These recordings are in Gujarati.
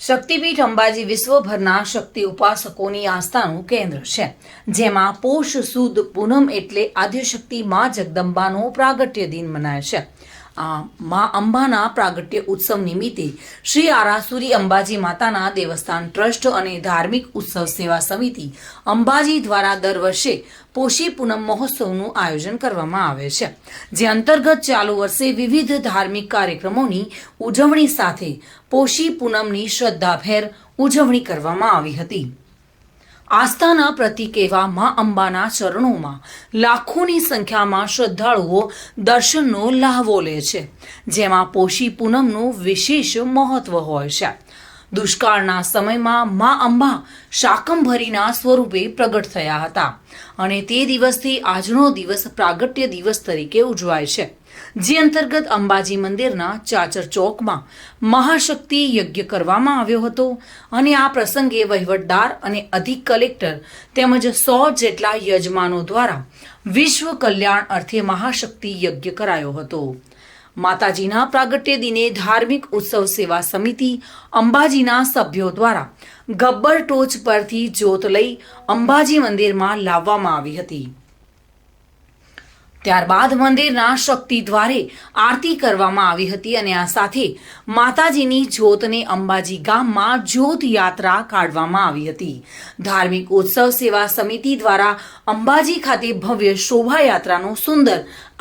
શક્તિપીઠ અંબાજી વિશ્વભરના શક્તિ ઉપાસકોની આસ્થાનું કેન્દ્ર છે, જેમાં પોષ સુદ પૂનમ એટલે આદ્યશક્તિ માં જગદંબાનો પ્રાગટ્ય દિન મનાય છે. આ મા અંબાના પ્રાગટ્ય ઉત્સવ નિમિત્તે શ્રી આરાસુરી અંબાજી માતાના દેવસ્થાન ટ્રસ્ટ અને ધાર્મિક ઉત્સવ સેવા સમિતિ અંબાજી દ્વારા દર વર્ષે પોષી પૂનમ મહોત્સવનું આયોજન કરવામાં આવે છે. જે અંતર્ગત ચાલુ વર્ષે વિવિધ ધાર્મિક કાર્યક્રમોની ઉજવણી સાથે પોષી પૂનમની શ્રદ્ધાભેર ઉજવણી કરવામાં આવી હતી. આસ્થાના પ્રતીક એવા મા અંબાના ચરણોમાં લાખોની સંખ્યામાં શ્રદ્ધાળુઓ દર્શનનો લહાવો લે છે, જેમાં પોષી પૂનમનું વિશેષ મહત્વ હોય છે. દુષ્કાળના સમયમાં મા અંબા શાકંભરીના સ્વરૂપે પ્રગટ થયા હતા અને તે દિવસથી આજનો દિવસ પ્રાગટ્ય દિવસ તરીકે ઉજવાય છે. જે અંતર્ગત અંબાજી મંદિરના ચાચર ચોકમાં મહાશક્તિ યજ્ઞ કરવામાં આવ્યો હતો અને આ પ્રસંગે વહીવટદાર અને અધિક કલેક્ટર તેમજ સો જેટલા યજમાનો દ્વારા વિશ્વ કલ્યાણ અર્થે મહાશક્તિ યજ્ઞ કરાયો હતો. માતાજીના પ્રાગટ્ય દિને ધાર્મિક ઉત્સવ સેવા સમિતિ અંબાજીના સભ્યો દ્વારા ગબ્બર ટોચ પરથી જ્યોત લઈ અંબાજી મંદિરમાં લાવવામાં આવી હતી. ત્યારબાદ મંદિરના શક્તિ દ્વારે આરતી કરવામાં આવી હતી અને આ સાથે માતાજીની જ્યોતને અંબાજી ગામમાં જ્યોત યાત્રા કાઢવામાં આવી હતી. ધાર્મિક ઉત્સવ સેવા સમિતિ દ્વારા અંબાજી ખાતે ભવ્ય શોભાયાત્રાનું સુંદર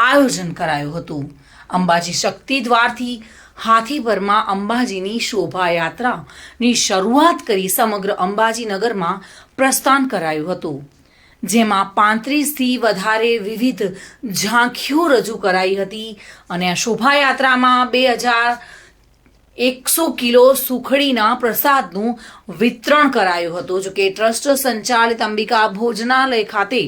આયોજન કરાયું હતું. અંબાજી શક્તિ દ્વારથી હાથીભરમાં અંબાજીની શોભાયાત્રાની શરૂઆત કરી સમગ્ર અંબાજી નગરમાં પ્રસ્થાન કરાયું હતું. જેમાં પાંત્રીસથી વધારે વિવિધ ઝાંખીઓ રજૂ કરાઈ હતી અને આ શોભાયાત્રામાં બે હજાર એકસો કિલો સુખડીના પ્રસાદનું વિતરણ કરાયું હતું. જો કે ટ્રસ્ટ સંચાલિત અંબિકા ભોજનાલય ખાતે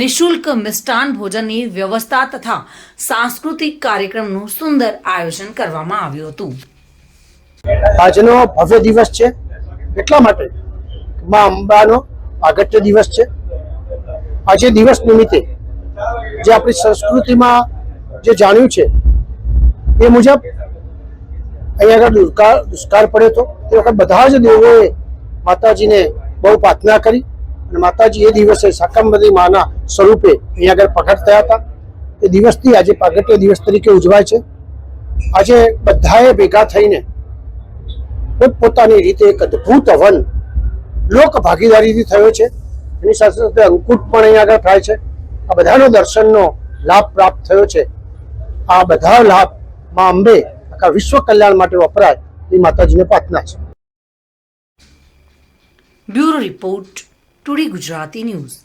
નિશુલ્ક મિષ્ટાન ભોજનની વ્યવસ્થા તથા સાંસ્કૃતિક કાર્યક્રમનું સુંદર આયોજન કરવામાં આવ્યું હતું. આજનો ભવ્ય દિવસ છે. એટલા માટે મા અંબાનો આગટ્ય દિવસ છે. આજે દિવસ નિમિત્તે જે આપણી સંસ્કૃતિમાં જે જાણ્યું છે, એ મુજબ અહીંયા આગળ દુષ્કાળ દુષ્કાળ પડ્યો હતો. તે વખત બધા જ દેવોએ માતાજીને બહુ પ્રાર્થના કરી અને માતાજી એ દિવસે સાકંબરી માના સ્વરૂપે અહીંયા આગળ પ્રગટ થયા હતા. એ દિવસથી આજે પ્રાગટ્ય દિવસ તરીકે ઉજવાય છે. આજે બધાએ ભેગા થઈને પોતપોતાની રીતે એક અદ્ભુત હવન લોક ભાગીદારીથી થયો છે. એની સાથે સાથે અંકુટ પણ અહીંયા આગળ થાય છે. આ બધાનો દર્શનનો લાભ પ્રાપ્ત થયો છે. આ બધા લાભમાં અંબે આખા વિશ્વ કલ્યાણ માટે વપરાય એ માતાજીને પ્રાર્થના છે. Bureau report today Gujarati news.